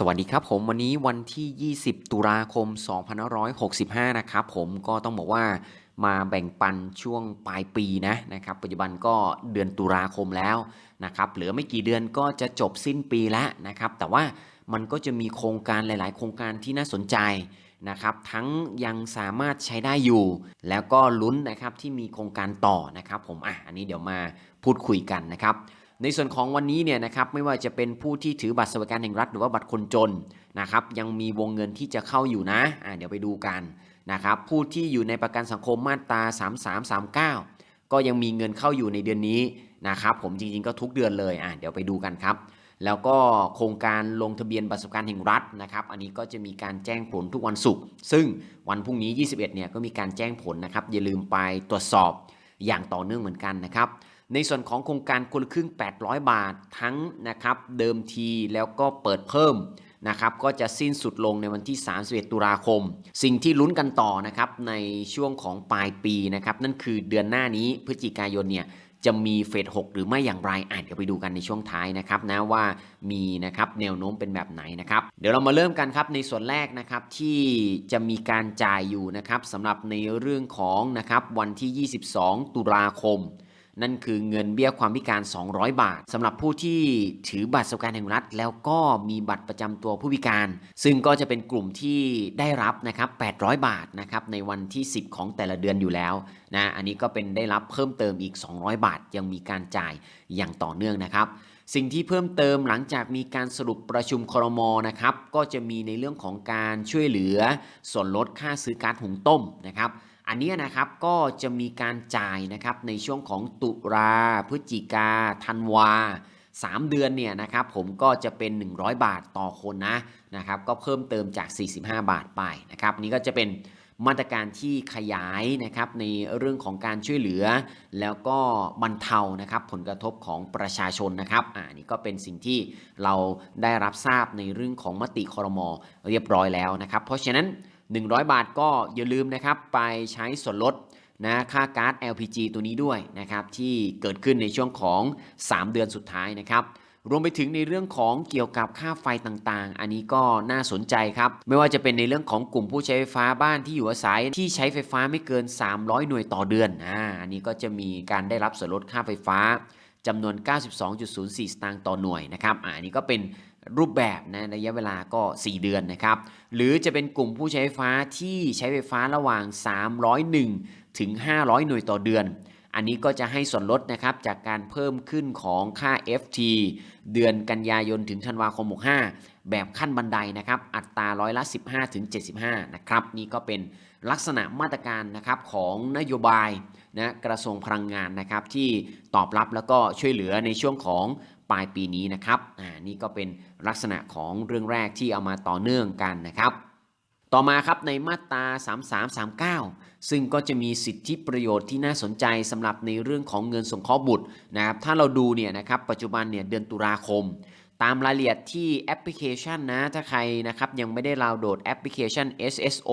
สวัสดีครับผมวันนี้วันที่ 20 ตุลาคม 2565 นะครับผมก็ต้องบอกว่ามาแบ่งปันช่วงปลายปีนะนะครับปัจจุบันก็เดือนตุลาคมแล้วนะครับเหลือไม่กี่เดือนก็จะจบสิ้นปีแล้วนะครับแต่ว่ามันก็จะมีโครงการหลาย ๆ โครงการที่น่าสนใจนะครับทั้งยังสามารถใช้ได้อยู่ แล้วก็ลุ้นนะครับที่มีโครงการต่อนะครับผมอะอันนี้เดี๋ยวมาพูดคุยกันนะครับ ในส่วนของวันนี้เนี่ยนะครับไม่ว่าจะเป็นผู้ที่ถือบัตรสวัสดิการแห่งรัฐหรือว่าบัตรคนจนนะครับยังมีวงเงินที่จะเข้าอยู่นะอ่าเดี๋ยวไปดูกันนะครับผู้ที่อยู่ในประกันสังคมมาตรา 3339 ก็ยังมีเงินเข้าอยู่ในเดือนนี้นะครับผมจริงๆก็ทุกเดือนเลยอ่าเดี๋ยวไปดูกันครับ แล้วก็โครงการลงทะเบียนบัตรสวัสดิการแห่งรัฐนะครับ อันนี้ก็จะมีการแจ้งผลทุกวันศุกร์ซึ่งวันพรุ่งนี้ 21เนี่ยก็มีการแจ้งผลนะครับอย่าลืมไปตรวจสอบอย่างต่อเนื่องเหมือนกันนะครับ ในส่วนของโครงการคนละครึ่ง 800 บาททั้งนะครับเดิมทีแล้วก็เปิดเพิ่มนะครับก็จะสิ้นสุดลงในวันที่ 31 ตุลาคม สิ่งที่ลุ้นกันต่อนะครับในช่วงของปลายปีนะครับนั่นคือเดือนหน้านี้พฤศจิกายนเนี่ยจะมีเฟส6หรือไม่อย่างไรอะเดี๋ยวไปดูกันในช่วงท้ายนะครับนะว่ามีนะครับแนวโน้มเป็นแบบไหนนะครับเดี๋ยวเรามาเริ่มกันครับในส่วนแรกนะครับที่จะมีการจ่ายอยู่นะครับสำหรับในเรื่องของนะครับวันที่ 22 ตุลาคม นั่นคือเงินเบี้ยความพิการ 200 บาทสำหรับผู้ที่ถือบัตรสวัสดิการแห่งรัฐ แล้วก็มีบัตรประจำตัวผู้พิการ ซึ่งก็จะเป็นกลุ่มที่ได้รับนะครับ800 บาทนะครับในวันที่ 10 ของแต่ละเดือนอยู่แล้วนะอันนี้ก็เป็นได้รับเพิ่มเติมอีก 200 บาท ยังมีการจ่ายอย่างต่อเนื่องนะครับสิ่งที่เพิ่มเติมหลังจากมีการสรุปประชุมครมนะครับ ก็จะมีในเรื่องของการช่วยเหลือส่วนลดค่าซื้อก๊าซหุงต้มนะครับ อันนี้นะครับก็จะมีการจ่ายนะครับในช่วงของตุลาพฤศจิกาธันวา3 เดือนเนี่ยนะครับผมก็จะเป็น 100 บาทต่อคนนะนะครับก็เพิ่มเติมจาก 45 บาทไปนะครับนี่ก็จะเป็นมาตรการที่ขยายนะครับในเรื่องของการช่วยเหลือ แล้วก็บรรเทานะครับผลกระทบของประชาชนนะครับอ่านี่ก็เป็นสิ่งที่เราได้รับทราบในเรื่องของมติคอรมอเรียบร้อยแล้วนะครับ เพราะฉะนั้น 100 บาทก็อย่าลืมนะครับไปใช้ส่วนลดนะค่าการ์ด LPG ตัวนี้ด้วยนะครับที่เกิดขึ้นในช่วงของ 3 เดือนสุดท้ายนะครับรวมไปถึงในเรื่องของเกี่ยวกับค่าไฟต่างๆ อันนี้ก็น่าสนใจครับ ไม่ว่าจะเป็นในเรื่องของกลุ่มผู้ใช้ไฟฟ้าบ้านที่อยู่อาศัยที่ใช้ไฟฟ้าไม่เกิน 300 หน่วยต่อเดือนอ่าอันนี้ก็จะมีการได้รับส่วนลดค่าไฟฟ้าจำนวน 92.04 สตางค์ต่อหน่วยนะครับอ่าอันนี้ก็เป็น รูปแบบนะระยะเวลาก็ 4 เดือนนะครับ หรือจะเป็นกลุ่มผู้ใช้ไฟฟ้าที่ใช้ไฟฟ้าระหว่าง 301 ถึง 500 หน่วยต่อเดือน อันนี้ก็จะให้ส่วนลดนะครับจากการเพิ่มขึ้นของค่า FT เดือนกันยายนถึงธันวาคม 65 แบบขั้นบันไดนะครับ อัตราร้อยละ 15 ถึง 75 นะครับ นี่ก็เป็นลักษณะมาตรการนะครับของนโยบายนะกระทรวงพลังงานนะครับที่ตอบรับแล้วก็ช่วยเหลือในช่วงของ ปลายปีนี้นะครับอ่านี่ก็เป็นลักษณะของเรื่องแรกที่เอามาต่อเนื่องกันนะครับ ต่อมาครับในมาตรา 3339 ซึ่งก็จะมีสิทธิประโยชน์ที่น่าสนใจสำหรับในเรื่องของเงินสงเคราะห์บุตรนะครับถ้าเราดูเนี่ยนะครับปัจจุบันเนี่ยเดือนตุลาคม ตามรายละเอียดที่แอปพลิเคชันนะ ถ้าใครนะครับยังไม่ได้ดาวน์โหลดแอปพลิเคชัน SSO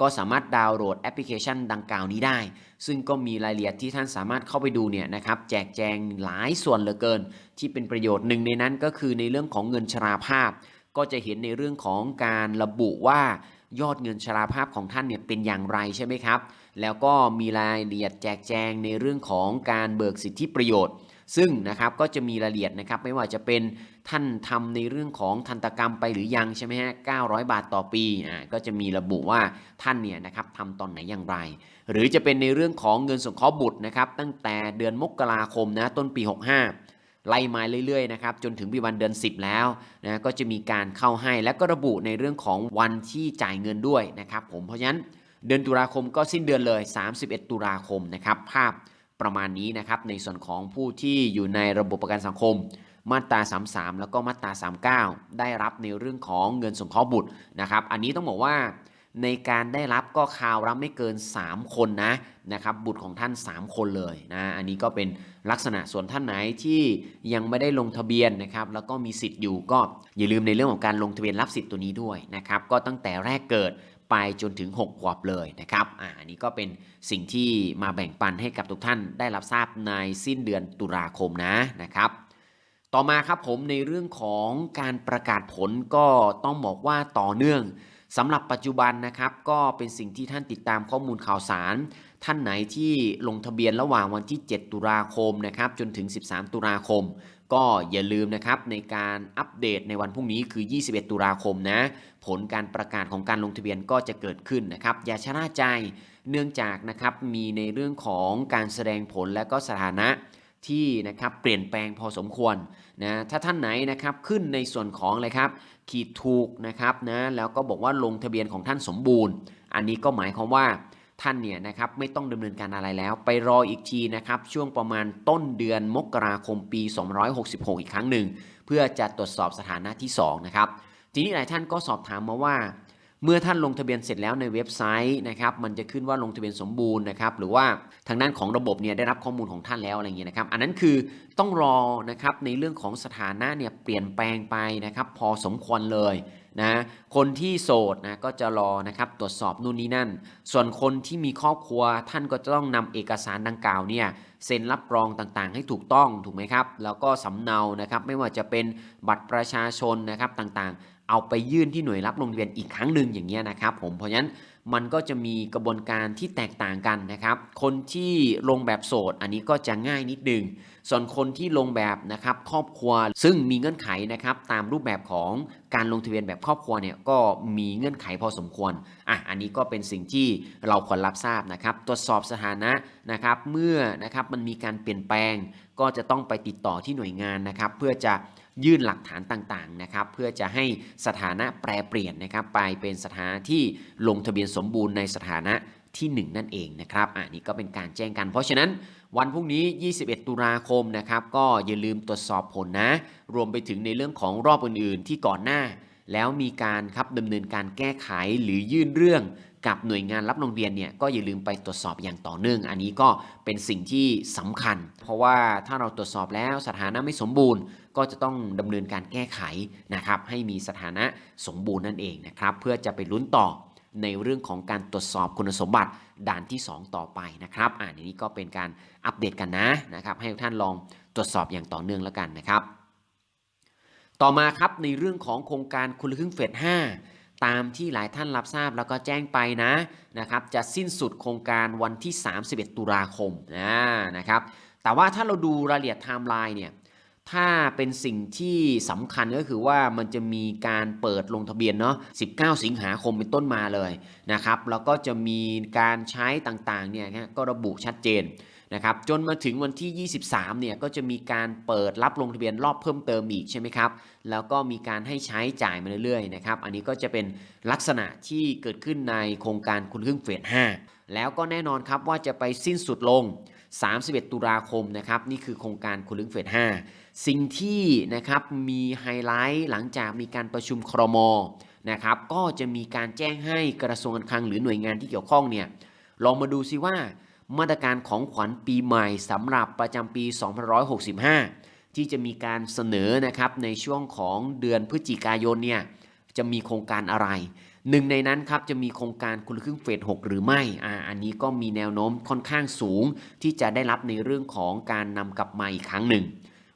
ก็สามารถดาวน์โหลดแอปพลิเคชันดังกล่าวนี้ได้ ซึ่งก็มีรายละเอียดที่ท่านสามารถเข้าไปดูเนี่ยนะครับแจกแจงหลายส่วนเหลือเกิน ที่เป็นประโยชน์หนึ่งในนั้นก็คือในเรื่องของเงินชราภาพ ก็จะเห็นในเรื่องของการระบุว่ายอดเงินชราภาพของท่านเนี่ยเป็นอย่างไรใช่ไหมครับ แล้วก็มีรายละเอียดแจกแจงในเรื่องของการเบิกสิทธิประโยชน์ ซึ่งนะครับก็จะมีรายละเอียดนะครับไม่ว่าจะเป็นท่านทำในเรื่องของทันตกรรมไปหรือยังใช่ไหมฮะ900 บาทต่อปีอ่าก็จะมีระบุว่าท่านเนี่ยนะครับทำตอนไหนอย่างไร หรือจะเป็นในเรื่องของเงินสงเคราะห์บุตรนะครับตั้งแต่เดือนมกราคมนะต้นปี 65ไล่มาเรื่อยๆนะครับจนถึงปีวันเดือน 10 แล้วนะก็จะมีการเข้าให้และก็ระบุในเรื่องของวันที่จ่ายเงินด้วยนะครับผมเพราะฉะนั้นเดือนตุลาคมก็สิ้นเดือนเลย 31 ตุลาคมนะครับภาพ ประมาณนี้นะครับในส่วนของผู้ที่อยู่ในระบบประกันสังคม มาตรา 33 แล้วก็มาตรา 39 ได้รับในเรื่องของเงินสงเคราะห์บุตรนะครับ อันนี้ต้องบอกว่าในการได้รับก็คราวรับไม่เกิน 3 คนนะนะครับบุตรของท่าน 3 คนเลยนะอันนี้ก็เป็นลักษณะส่วนท่านไหนที่ยังไม่ได้ลงทะเบียนนะครับแล้วก็มีสิทธิ์อยู่ก็อย่าลืมในเรื่องของการลงทะเบียนรับสิทธิ์ตัวนี้ด้วยนะครับก็ตั้งแต่แรกเกิด ไปจนถึง 6 ขวบเลยนะครับอ่าอันนี้ก็เป็นสิ่งที่มาแบ่งปันให้กับทุกท่านได้รับทราบในสิ้นเดือนตุลาคมนะนะครับต่อมาครับผมในเรื่องของการประกาศผลก็ต้องบอกว่าต่อเนื่องสำหรับปัจจุบันนะครับ ก็เป็นสิ่งที่ท่านติดตามข้อมูลข่าวสาร ท่านไหนที่ลงทะเบียนระหว่างวันที่ 7 ตุลาคมนะครับจนถึง 13 ตุลาคม ก็อย่าลืมนะครับในการอัปเดตในวันพรุ่งนี้คือ 21 ตุลาคมนะ ผลการประกาศของการลงทะเบียนก็จะเกิดขึ้นนะครับ อย่าชะล่าใจเนื่องจากนะครับมีในเรื่องของการแสดงผลและก็สถานะที่นะครับเปลี่ยนแปลงพอสมควรนะถ้าท่านไหนนะครับขึ้นในส่วนของเลยครับขีดถูกนะครับนะแล้วก็บอกว่าลงทะเบียนของท่านสมบูรณ์ อันนี้ก็หมายความว่าท่านเนี่ยนะครับไม่ต้องดำเนินการอะไรแล้ว ไปรออีกทีนะครับช่วงประมาณต้นเดือนมกราคมปี 266 อีกครั้งหนึ่ง เพื่อจะตรวจสอบสถานะที่2นะครับ ทีนี้หลายท่านก็สอบถามมาว่า เมื่อท่านลงทะเบียนเสร็จแล้วในเว็บไซต์นะครับมันจะขึ้นว่าลงทะเบียนสมบูรณ์นะครับหรือว่าทางด้านของระบบเนี่ยได้รับข้อมูลของท่านแล้วอะไรอย่างเงี้ยนะครับอันนั้นคือต้องรอนะครับในเรื่องของสถานะเนี่ยเปลี่ยนแปลงไปนะครับพอสมควรเลย นะคนที่โสดนะก็จะรอนะครับตรวจสอบนู่นนี่นั่น ส่วนคนที่มีครอบครัวท่านก็จะต้องนำเอกสารดังกล่าวเนี่ยเซ็นรับรองต่างๆ ให้ถูกต้องถูกไหมครับ แล้วก็สำเนานะครับไม่ว่าจะเป็นบัตรประชาชนนะครับต่างๆ เอาไปยื่นที่หน่วยรับลงทะเบียนอีกครั้งหนึ่งอย่างเงี้ยนะครับผมเพราะฉะนั้น มันก็จะมีกระบวนการที่แตกต่างกันนะครับ คนที่ลงแบบโสดอันนี้ก็จะง่ายนิดนึง ส่วนคนที่ลงแบบนะครับครอบครัว ซึ่งมีเงื่อนไขนะครับตามรูปแบบของการลงทะเบียนแบบครอบครัวเนี่ยก็มีเงื่อนไขพอสมควร อะ อันนี้ก็เป็นสิ่งที่เราควรรับทราบนะครับ ตรวจสอบสถานะนะครับ เมื่อนะครับมันมีการเปลี่ยนแปลง ก็จะต้องไปติดต่อที่หน่วยงานนะครับ เพื่อจะ ยื่นหลักฐานต่างๆนะครับเพื่อจะให้สถานะแปรเปลี่ยนนะครับไปเป็นสถานะที่ลงทะเบียนสมบูรณ์ในสถานะที่ 1 นั่นเองนะครับอันนี้ก็เป็นการแจ้งกัน เพราะฉะนั้นวันพรุ่งนี้ 21 ตุลาคมนะครับก็อย่าลืมตรวจสอบผลนะ รวมไปถึงในเรื่องของรอบอื่นๆ ที่ก่อนหน้า แล้วมีการครับดำเนินการแก้ไขหรือยื่นเรื่องกับหน่วยงานรับลงทะเบียนเนี่ยก็อย่าลืมไปตรวจสอบอย่างต่อเนื่อง อันนี้ก็เป็นสิ่งที่สำคัญ เพราะว่าถ้าเราตรวจสอบแล้วสถานะไม่สมบูรณ์ ก็จะต้องดำเนินการแก้ไขนะครับให้มีสถานะสมบูรณ์นั่นเองนะครับเพื่อจะไปลุ้นต่อในเรื่องของการตรวจสอบคุณสมบัติด่านที่ 2 ต่อไปนะครับอ่านี้ก็เป็นการอัปเดตกันนะนะครับให้ทุกท่านลองตรวจสอบอย่างต่อเนื่องแล้วกันนะครับ ต่อมาครับในเรื่องของโครงการคนละครึ่งเฟส5ตามที่หลายท่านรับทราบแล้วก็แจ้งไปนะนะครับจะสิ้นสุดโครงการวันที่ 31 ตุลาคมนะนะครับแต่ว่าถ้าเราดูรายละเอียดไทม์ไลน์เนี่ย ถ้าเป็นสิ่งที่สำคัญก็คือว่ามันจะมีการเปิดลงทะเบียนเนาะ 19 สิงหาคมเป็นต้นมาเลยนะครับ แล้วก็จะมีการใช้ต่างๆเนี่ยก็ระบุชัดเจนนะครับ จนมาถึงวันที่ 23 เนี่ยก็จะมีการเปิดรับลงทะเบียนรอบเพิ่มเติมอีกใช่ไหมครับ แล้วก็มีการให้ใช้จ่ายมาเรื่อยๆนะครับ อันนี้ก็จะเป็นลักษณะที่เกิดขึ้นในโครงการคุณครึ่งเฟส5แล้วก็แน่นอนครับว่าจะไปสิ้นสุดลง 31 ตุลาคมนะครับนี่คือโครงการคุณครึ่งเฟส5สิ่งที่นะครับมีไฮไลท์หลังจากมีการประชุมครมนะครับก็จะมีการแจ้งให้กระทรวงการคลังหรือหน่วยงานที่เกี่ยวข้องเนี่ยลองมาดูซิว่ามาตรการของขวัญปีใหม่สำหรับประจำปี2565 ที่จะมีการเสนอนะครับในช่วงของเดือนพฤศจิกายนเนี่ย จะมีโครงการอะไรหนึ่งในนั้นครับจะมีโครงการคุณครึ่งเฟส6หรือไม่อ่าอันนี้ก็มีแนวโน้มค่อนข้างสูง ที่จะได้รับในเรื่องของการนำกลับมาอีกครั้งหนึ่ง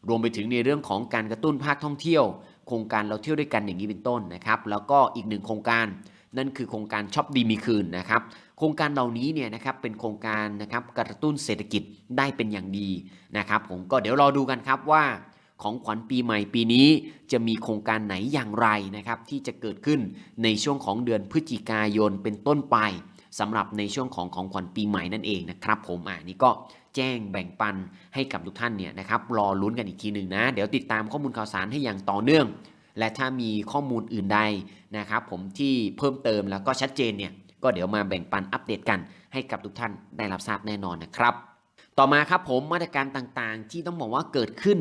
รวมไปถึงในเรื่องของการกระตุ้นภาคท่องเที่ยว โครงการเราเที่ยวด้วยกันอย่างนี้เป็นต้นนะครับ แล้วก็อีกหนึ่งโครงการนั่นคือโครงการช็อปดีมีคืนนะครับ โครงการเหล่านี้เนี่ยนะครับเป็นโครงการนะครับกระตุ้นเศรษฐกิจได้เป็นอย่างดีนะครับ ผมก็เดี๋ยวรอดูกันครับว่า ของขวัญปีใหม่ปีนี้ จะมีโครงการไหนอย่างไรนะครับ ที่จะเกิดขึ้นในช่วงของเดือนพฤศจิกายนเป็นต้นไปสำหรับในช่วงของของขวัญปีใหม่นั่นเองนะครับ ผมอ่านี่ก็แจ้งแบ่งปันให้กับทุกท่านเนี่ยนะครับรอลุ้นกันอีกทีหนึ่งนะ เดี๋ยวติดตามข้อมูลข่าวสารให้อย่างต่อเนื่อง และถ้ามีข้อมูลอื่นใดนะครับผมที่เพิ่มเติมแล้วก็ชัดเจนเนี่ยก็เดี๋ยวมาแบ่งปันอัปเดตกัน ให้กับทุกท่านได้รับทราบแน่นอนนะครับ ต่อมาครับผมมาตรการต่างๆ ที่ต้องบอกว่าเกิดขึ้น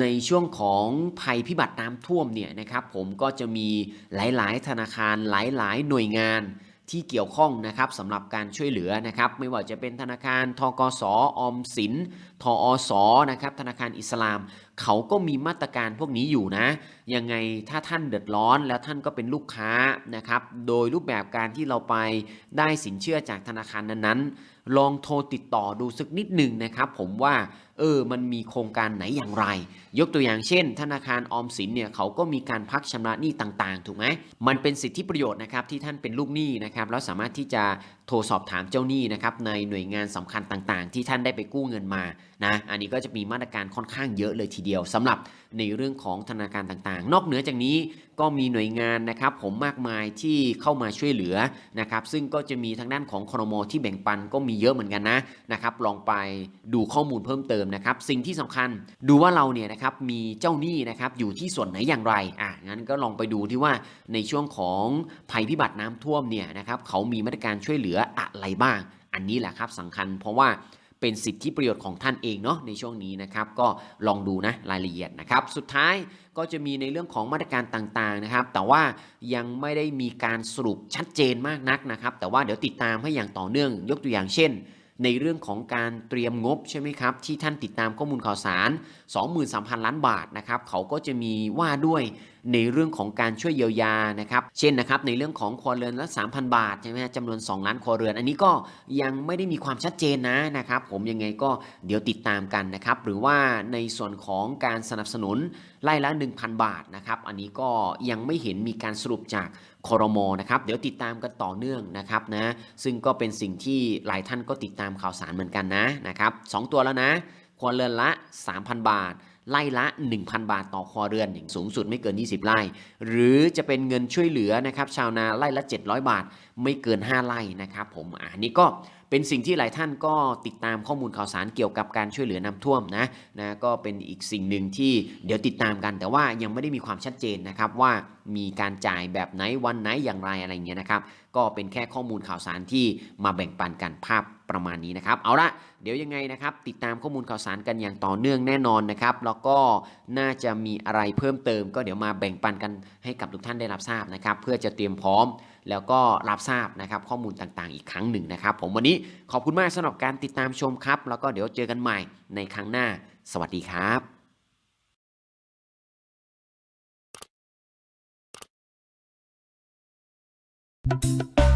ในช่วงของภัยพิบัติน้ำท่วมเนี่ยนะครับผมก็จะมีหลาย ๆ ธนาคารหลาย ๆ หน่วยงานที่เกี่ยวข้องนะครับสำหรับการช่วยเหลือนะครับ ไม่ว่าจะเป็นธนาคารทกสออมสินทออสนะครับธนาคารอิสลามเขาก็มีมาตรการพวกนี้อยู่นะ ยังไงถ้าท่านเดือดร้อนแล้วท่านก็เป็นลูกค้านะครับ โดยรูปแบบการที่เราไปได้สินเชื่อจากธนาคารนั้นๆ ลองโทรติดต่อดูสักนิดหนึ่งนะครับ ผมว่าเออมันมีโครงการไหนอย่างไร ยกตัวอย่างเช่น ธนาคารออมสินเนี่ยเขาก็มีการพักชำระหนี้ต่างๆ ถูกไหมมันเป็นสิทธิประโยชน์นะครับที่ท่านเป็นลูกหนี้นะครับแล้วสามารถที่จะโทรสอบถามเจ้าหนี้นะครับในหน่วยงานสำคัญต่างๆ ที่ท่านได้ไปกู้เงินมานะอันนี้ก็จะมีมาตรการค่อนข้างเยอะเลยทีเดียวสำหรับในเรื่องของธนาคารต่างๆ นอกเหนือจากนี้ก็มีหน่วยงานนะครับผมมากมายที่เข้ามาช่วยเหลือนะครับซึ่งก็จะมีทางด้านของครมที่แบ่งปันก็มีเยอะเหมือนกันนะนะครับลองไปดูข้อมูลเพิ่มเติมนะครับสิ่งที่สำคัญดูว่าเราเนี่ยนะครับมีเจ้าหนี้นะครับอยู่ที่ส่วนไหนอย่างไรอะงั้นก็ลองไปดูที่ว่าในช่วงของภัยพิบัติน้ำท่วมเนี่ยนะครับเขามีมาตรการช่วยเหลืออะไรบ้าง อันนี้แหละครับสำคัญเพราะว่า เป็นสิทธิประโยชน์ของท่านเองเนาะในช่วงนี้นะครับก็ลองดูนะรายละเอียดนะครับ สุดท้ายก็จะมีในเรื่องของมาตรการต่างๆนะครับ แต่ว่ายังไม่ได้มีการสรุปชัดเจนมากนักนะครับ แต่ว่าเดี๋ยวติดตามให้อย่างต่อเนื่อง ยกตัวอย่างเช่น ในเรื่องของการเตรียมงบใช่ไหมครับ ที่ท่านติดตามข้อมูลข่าวสาร 23,000 ล้านบาทนะครับเขาก็จะมีว่าด้วย ในเรื่องของการช่วยเยียวยานะครับเช่นนะครับในเรื่องของครัวเรือนละ3,000 บาทใช่ไหมจำนวน 2 ล้านครัวเรือน อันนี้ก็ยังไม่ได้มีความชัดเจนนะนะครับผมยังไงก็เดี๋ยวติดตามกันนะครับหรือว่าในส่วนของการสนับสนุนไล่ละ 1,000 บาทนะครับอันนี้ก็ยังไม่เห็นมีการสรุปจากคอรมอนะครับเดี๋ยวติดตามกันต่อเนื่องนะครับนะซึ่งก็เป็นสิ่งที่หลายท่านก็ติดตามข่าวสารเหมือนกันนะนะครับสองตัวแล้วนะครัวเรือนละ 3,000 บาท ไล่ละ 1,000 บาทต่อครัวเรือนอย่างสูงสุดไม่เกิน 20 ไร่ หรือจะเป็นเงินช่วยเหลือนะครับชาวนาไล่ละ 700 บาทไม่เกิน 5 ไร่นะครับผมอะอันนี้ก็ เป็นสิ่งที่หลายท่านก็ติดตามข้อมูลข่าวสารเกี่ยวกับการช่วยเหลือน้ำท่วมนะนะก็เป็นอีกสิ่งหนึ่งที่เดี๋ยวติดตามกัน แต่ว่ายังไม่ได้มีความชัดเจนนะครับว่ามีการจ่ายแบบไหนวันไหนอย่างไรอะไรเงี้ยนะครับก็เป็นแค่ข้อมูลข่าวสารที่มาแบ่งปันกันภาพประมาณนี้นะครับ เอาละเดี๋ยวยังไงนะครับ ติดตามข้อมูลข่าวสารกันอย่างต่อเนื่องแน่นอนนะครับ แล้วก็น่าจะมีอะไรเพิ่มเติม ก็เดี๋ยวมาแบ่งปันกันให้กับทุกท่านได้รับทราบนะครับ เพื่อจะเตรียมพร้อม แล้วก็รับทราบนะครับข้อมูลต่างๆ อีกครั้งหนึ่งนะครับ ผมวันนี้ขอบคุณมากสำหรับการติดตามชมครับ แล้วก็เดี๋ยวเจอกันใหม่ในครั้งหน้า สวัสดีครับ